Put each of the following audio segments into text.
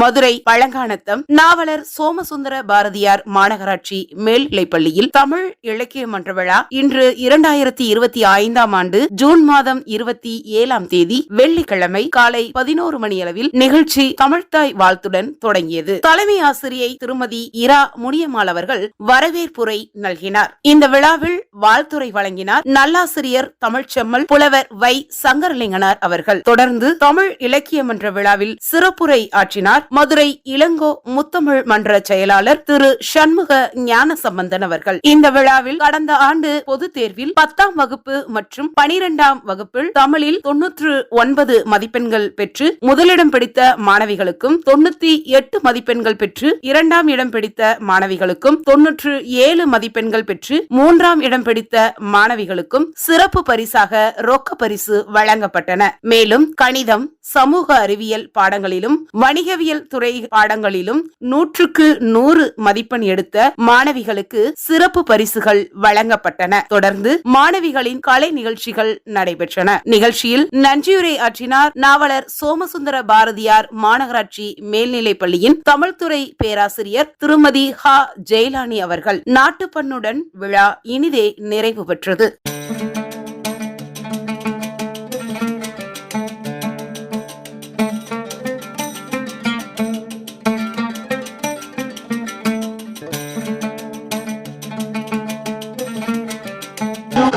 மதுரை பழங்கானத்தம் நாவலர் சோமசுந்தர பாரதியார் மாநகராட்சி மேல்நிலைப்பள்ளியில் தமிழ் இலக்கிய மன்ற விழா இன்று இரண்டாயிரத்தி இருபத்தி ஐந்தாம் ஆண்டு ஜூன் மாதம் இருபத்தி ஏழாம் தேதி வெள்ளிக்கிழமை காலை பதினோரு மணியளவில் நிகழ்ச்சி தமிழ்தாய் வாழ்த்துடன் தொடங்கியது. தலைமை ஆசிரியை திருமதி இரா முனியம்மாள் அவர்கள் வரவேற்புரை நல்கினார். இந்த விழாவில் வாழ்த்துரை வழங்கினார் நல்லாசிரியர் தமிழ்ச்செம்மல் புலவர் வை சங்கரலிங்கனார் அவர்கள். தொடர்ந்து தமிழ் இலக்கிய மன்ற விழாவில் சிறப்புரை ஆற்றினார் மதுரை இளங்கோ முத்தமிழ் மன்ற செயலாளர் திரு சண்முக ஞான சம்பந்தன் அவர்கள். இந்த விழாவில் கடந்த ஆண்டு பொது தேர்வில் பத்தாம் வகுப்பு மற்றும் பனிரெண்டாம் வகுப்பில் தமிழில் தொன்னூற்று ஒன்பது மதிப்பெண்கள் பெற்று முதலிடம் பிடித்த மாணவிகளுக்கும் தொண்ணூத்தி எட்டு மதிப்பெண்கள் பெற்று இரண்டாம் இடம் பிடித்த மாணவிகளுக்கும் தொன்னூற்று ஏழு மதிப்பெண்கள் பெற்று மூன்றாம் இடம் பிடித்த மாணவிகளுக்கும் சிறப்பு பரிசாக ரொக்க பரிசு வழங்கப்பட்டன. மேலும் கணிதம் சமூக அறிவியல் பாடங்களிலும் வணிகவியல் துறை பாடங்களிலும் நூற்றுக்கு நூறு மதிப்பெண் எடுத்த மாணவிகளுக்கு சிறப்பு பரிசுகள் வழங்கப்பட்டன. தொடர்ந்து மாணவிகளின் கலை நிகழ்ச்சிகள் நடைபெற்றன. நிகழ்ச்சியில் நன்றியுரை ஆற்றினார் நாவலர் சோமசுந்தர பாரதியார் மாநகராட்சி மேல்நிலைப் பள்ளியின் தமிழ்துறை பேராசிரியர் திருமதி ஹா. ஜெயலானி அவர்கள். நாட்டுப்பண்ணுடன் விழா இனிதே நிறைவு பெற்றது.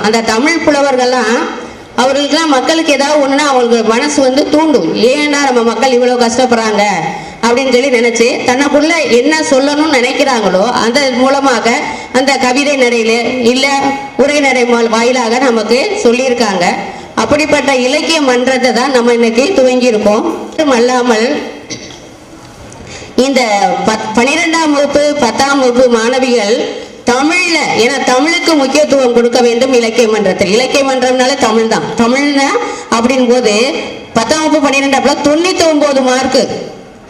அந்த தமிழ் புலவர்கள்லாம் அவர்களுக்கெல்லாம் மக்களுக்கு ஏதாவது ஒன்றுனா அவங்களுக்கு மனசு வந்து தூண்டும். ஏன்னா நம்ம மக்கள் இவ்வளோ கஷ்டப்படுறாங்க? அப்படின்னு சொல்லி நினச்சி தனக்குள்ள என்ன சொல்லணும்னு நினைக்கிறாங்களோ அந்த மூலமாக அந்த கவிதை நடையில இல்லை உரைநடை வாயிலாக நமக்கு சொல்லியிருக்காங்க. அப்படிப்பட்ட இலக்கிய மன்றத்தை தான் நம்ம இன்னைக்கு துவங்கி மட்டும் அல்லாமல் இந்த பத்- பனிரெண்டாம் வகுப்பு பத்தாம் வகுப்பு மாணவிகள் தமிழ்ல ஏன்னா தமிழுக்கு முக்கியத்துவம் கொடுக்க வேண்டும் இலக்கிய மன்றத்தில். இலக்கிய மன்றம்னால தமிழ் தான் தமிழ்னா அப்படின் போது பத்தாம் வகுப்பு பன்னிரெண்டாப்புல தொண்ணூத்தி ஒன்பது மார்க்கு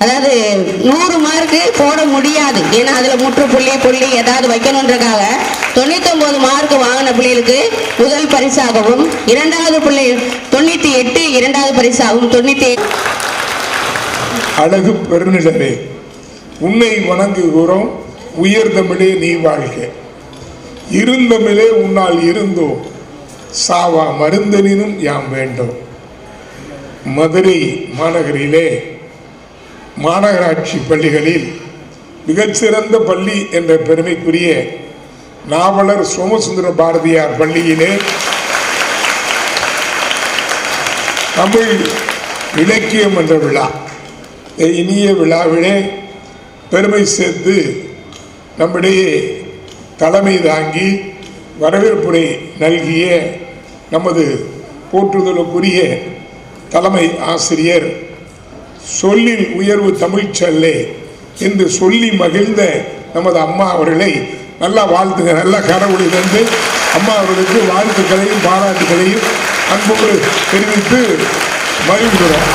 அதாவது நூறு மார்க்கு போட முடியாது. ஏன்னா அதுல முற்றுப்புள்ளி புள்ளி ஏதாவது வைக்கணுன்றக்காக தொண்ணூத்தி ஒன்பது மார்க் வாங்கின பிள்ளைகளுக்கு முதல் பரிசாகவும் இரண்டாவது பிள்ளை தொண்ணூத்தி எட்டு இரண்டாவது பரிசாகவும் தொண்ணூத்தி அழகு பெருநிலவே உன்னை வணங்குகிறோம். உயர்ந்தமிழே நீ வாழ்க. இருந்தமிழே உன்னால் இருந்தோ சாவா மருந்தனினும் யாம் வேண்டும் மதுரை மாநகரிலே மாநகராட்சி பள்ளிகளில் மிகச்சிறந்த பள்ளி என்ற பெருமைக்குரிய நாவலர் சோமசுந்தர பாரதியார் பள்ளியிலே தமிழ் இலக்கியம் என்ற விழா இனிய விழாவிலே பெருமை சேர்த்து நம்மிடையே தலைமை தாங்கி வரவேற்புரை நல்கிய நமது போற்றுதலுக்குரிய தலைமை ஆசிரியர் சொல்லில் உயர்வு தமிழ்ச்சல்லே என்று சொல்லி மகிழ்ந்த நமது அம்மா அவர்களை நல்லா வாழ்த்துங்க நல்லா கடவுளை தந்து அம்மா அவர்களுக்கு வாழ்த்துக்களையும் பாராட்டுகளையும் அன்போடு தெரிவித்து மகிழ்கிறோம்.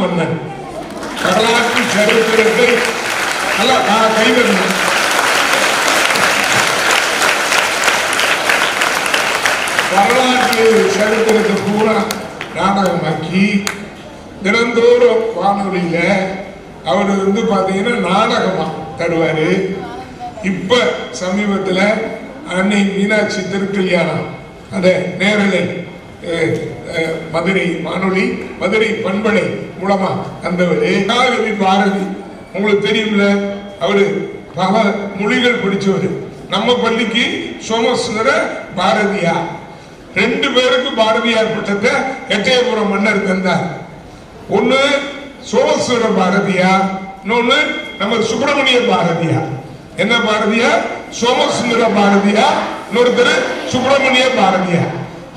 மன்னன் வரலாற்று சரித்திரத்தை நல்லா நான் கைவிடணும் வரலாற்று சரித்திரத்தை பூரா நாடகமாக்கி தினந்தோறும் வானொலியில அவர் வந்து பார்த்தீங்கன்னா நாடகமா தருவாரு. இப்ப சமீபத்தில் அன்னை மீனாட்சி திருக்கல்யாணம் அந்த நேரலை மதுரை வானொலி மதுரை பண்பலை மூலமா வந்தவர் பாரதி உங்களுக்கு தெரியும்ல அவரு பல மொழிகள் படிச்சவர். நம்ம பள்ளிக்கு சோமசுந்தர பாரதியார் ரெண்டு பேருக்கு பாரதியார் பட்டத்தை எட்டயபுரம் மன்னர் தந்தார். ஒன்று சோமசுந்தர பாரதியார் இன்னொன்னு நம்ம சுப்பிரமணிய பாரதியார் என்ன பாரதியார் சோமசுந்தர பாரதியார் இன்னொருத்தர் சுப்பிரமணிய பாரதியார்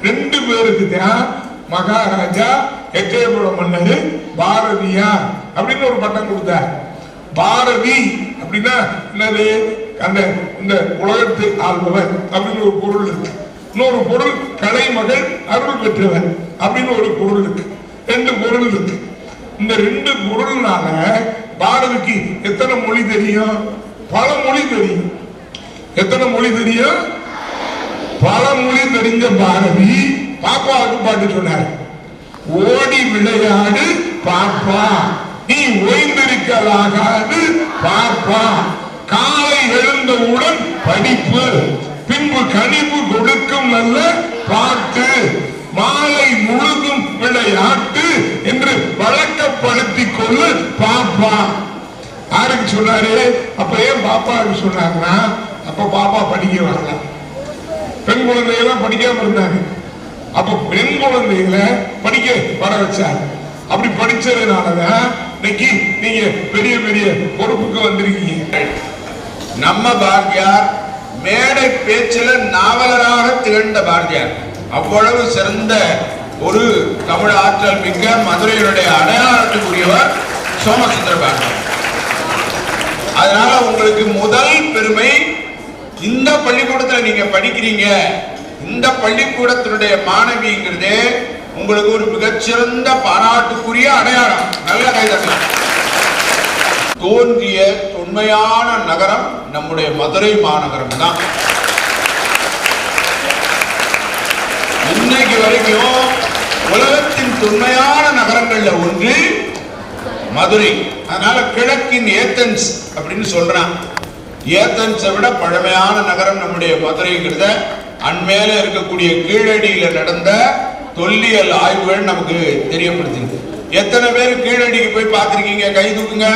ரெண்டு பேருக்கு தான் மகாராஜா எட்டயபுரம் மன்னர் பாரதியார் அப்படின்னு ஒரு பட்டம் கொடுத்தார். பாரதி அப்படின்னா என்னது? அந்த இந்த உலகத்தை ஆள்பவர் அப்படின்னு ஒரு பொருள் இருக்கு. இன்னொரு பொருள் கலைமகள் அருள் பெற்றவர் அப்படின்னு ஒரு பொருள் இருக்கு. ரெண்டு பொருள் இருக்கு. இந்த ரெண்டு பொருள்னால பாரதிக்கு எத்தனை மொழி தெரியும்? பல மொழி தெரியும். எத்தனை மொழி தெரியும்? பல மொழி தெரிஞ்ச பாரதி பாப்பாவுக்கு பாட்டு சொன்னார். ஓடி விளையாடு பாப்பா. நீ ஓய்ந்திருக்கலாகாது பார்ப்பான் காலை எழுந்தவுடன் படிப்பு பின்பு கனிவு கொடுக்கும் நல்ல பாட்டு மாலை முழுதும் விளையாட்டு என்று வழக்கப்படுத்திக் கொள்ள பாப்பா யாருக்கு சொன்னாரு அப்ப ஏன் பாப்பாவுக்கு சொன்னாங்கன்னா அப்ப பாப்பா படிக்க வரல பெண் குழந்தைகள்லாம் படிக்காம இருந்தாங்க அப்ப பெண் குழந்தைகளை படிக்க வர வச்சாங்க அப்படி படிச்சதுனாலதான் இன்னைக்கு நீங்க பெரிய பெரிய பொறுப்புக்கு வந்திருக்கீங்க. நம்ம பாரதியார் மேடை பேச்சில் நாவலராக திகழ்ந்த பாரதியார். அவ்வளவு சிறந்த ஒரு தமிழ் ஆற்றல் மிக்க மதுரையினுடைய அடையாளத்துக்குரியவர் சோமசுந்தர பாரதியார். அதனால உங்களுக்கு முதல் பெருமை இந்த பள்ளிக்கூடத்துல நீங்க படிக்கிறீங்க இந்த பள்ளிக்கூடத்தினுடைய மாணவிங்கிறதே உங்களுக்கு ஒரு மிகச்சிறந்த பாராட்டுக்குரிய அடையாளம். நல்ல கைதட்டலாம் தோன்றிய தொன்மையான நகரம் நம்முடைய மதுரை மாநகரம் தான். இன்னைக்கு வரைக்கும் உலகத்தின் தொன்மையான நகரங்கள்ல ஒன்று மதுரை. அதனால கிழக்கின் ஏத்தன்ஸ் அப்படின்னு சொல்றான். ஏத்தன்ஸை விட பழமையான நகரம் நம்முடைய மதுரைங்கிறத அண்மையில இருக்கக்கூடிய கீழடியில நடந்த தொல்லியல் ஆய்வுகள் நமக்கு தெரியப்படுத்துது எத்தனை பேர் கீழடிக்கு போய் பார்த்திருக்கீங்க? கை தூக்குங்க.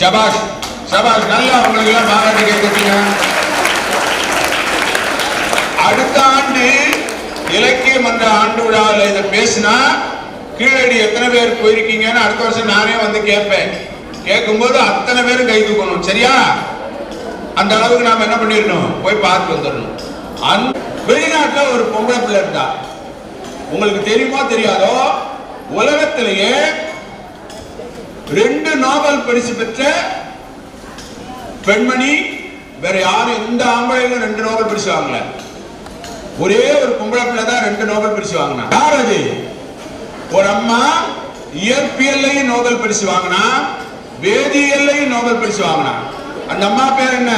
சபாஷ் சபாஷ் நல்லா உங்களுக்கு எல்லாம் பாராட்டு கேட்குறீங்க அடுத்த ஆண்டு இலக்கிய மன்ற ஆண்டு விழாவில் இதை பேசினா கீழடி எத்தனை பேர் போயிருக்கீங்கன்னு அடுத்த வருஷம் நானே வந்து கேட்பேன். கேட்கும்போது அத்தனை பேரும் கை தூக்கணும். சரியா? அந்த அளவுக்கு நாம என்ன பண்ணிடணும்? போய் பார்த்து வந்துடணும். அந் வெளிநாட்டில் ஒரு பொம்பளை பிள்ளை இருந்தா உங்களுக்கு தெரியுமா தெரியாதோ? உலகத்திலேயே ரெண்டு நோபல் பரிசு பெற்ற பெண்மணி வேற யாரும் எந்த ஆம்பளையிலும் ரெண்டு நோபல் பரிசு வாங்கல. ஒரே ஒரு பொம்பளை பிள்ளை தான் ரெண்டு நோபல் பரிசு வாங்கினா. யார் அது? ஒரு அம்மா இயற்பியல்லையும் நோபல் பரிசு வாங்கினா வேதியியல்லையும் நோபல் பரிசு வாங்கினா. அந்த அம்மா பேர் என்ன?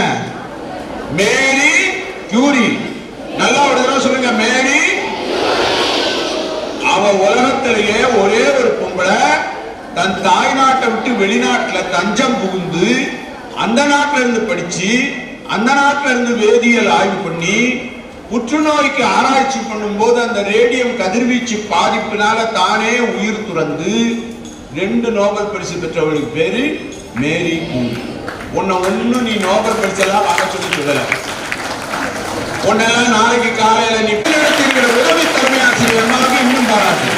Marie Curie. நல்லா ஒரு தடவை சொல்லுங்க மேரி அவன் உலகத்திலேயே ஒரே ஒரு பொம்பளை தன் தாய் நாட்டை விட்டு வெளிநாட்டுல தஞ்சம் புகுந்து அந்த நாட்டுல இருந்து படிச்சு அந்த நாட்டுல இருந்து வேதியியல் ஆய்வு பண்ணி புற்றுநோய்க்கு ஆராய்ச்சி பண்ணும்போது அந்த ரேடியம் கதிர்வீச்சு பாதிப்பினால தானே உயிர் துறந்து ரெண்டு நோபல் பரிசு பெற்றவளுக்கு பேரு மேரி கூ உன்னை ஒன்னும் நீ நோபல் பரிசு எல்லாம் வாங்க சொல்லி சொல்லலை. உன்னெல்லாம் நாளைக்கு காலையில நீ பின்னெடுத்திருக்கிற உதவி தலைமை ஆசிரியர் இன்னும் பாராட்டு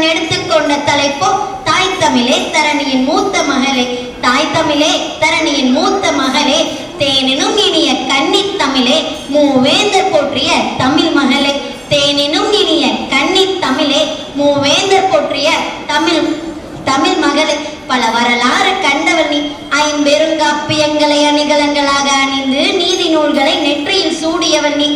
நான் எடுத்துக்கொண்ட தலைப்போ தாய் தமிழே தரணியின் மூத்த மகளே. தாய் தமிழே தரணியின் மூத்த மகளே. தேனினும் இனிய கன்னி தமிழே. மூவேந்தர் போற்றிய தமிழ் மகளே. தேனினும் இனிய கன்னி தமிழே. மூவேந்தர் போற்றிய தமிழ் தமிழ் மகளே. பல வரலாறு கண்டவர் நீ. ஐம்பெருங்காப்பியங்களை அணிகலன்களாக அணிந்து நீ நூல்களை நெற்றியில் சூடியவன் நீ.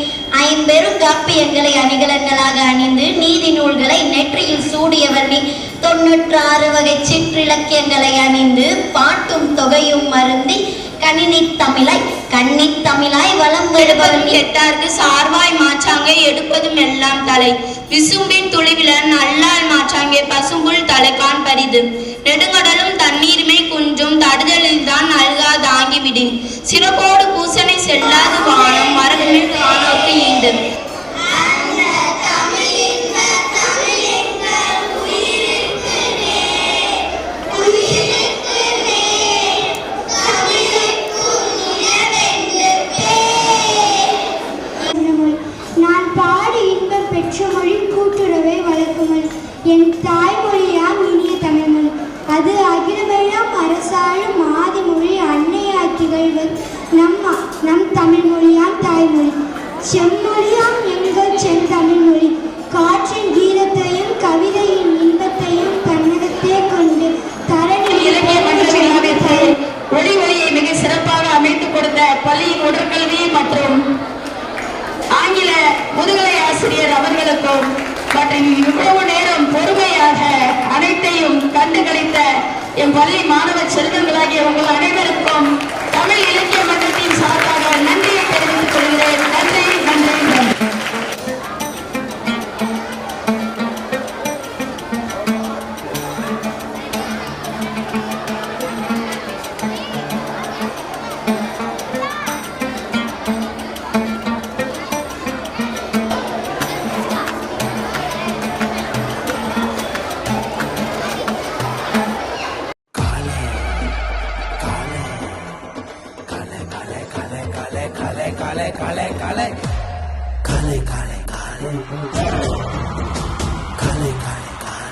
ஐம்பெருங்காப்பியங்களை அணிகலன்களாக அணிந்து நீதி நூல்களை நெற்றியில் சூடியவர் நீ. தொன்னூற்றாறு வகை சிற்றிலக்கியங்களை அணிந்து பாட்டும் தொகையும் மருந்தி கணினி தமிழாய் கன்னி தமிழாய் வலம் வருபவன் கெட்டார்க்கு சார்வாய் மாற்றாங்கே எடுப்பதும் எல்லாம் தலை. விசும்பின் துளிவிலன் அல்லால் மாற்றாங்கே பசும்புல் தலைக்கான் பரிது. நெடுங்கடலும் தண்ணீருமே குன்றும் தடுதலில் தான் நல்கா தாங்கிவிடின் சிறப்போடு பூசனை செல்லாது வானம் மரபுமில் காணோர்க்கு ஈண்டு. செம்மொழியாம் எங்கள் செந்தமிழ் மொழி காற்றின் கீதத்தையும் கவிதையின் இன்பத்தையும் தன்னிடத்தே கொண்டு தரணி ஒளி மிக சிறப்பாக அமைத்துக் கொடுத்த பள்ளியின் உடற்கல்வி மற்றும் ஆங்கில முதுகலை ஆசிரியர் அவர்களுக்கும் மற்றும் இவ்வளவு நேரம் பொறுமையாக அனைத்தையும் கண்டு கழித்த என் பள்ளி மாணவ செல்வங்களாகிய உங்கள் அனைவருக்கும்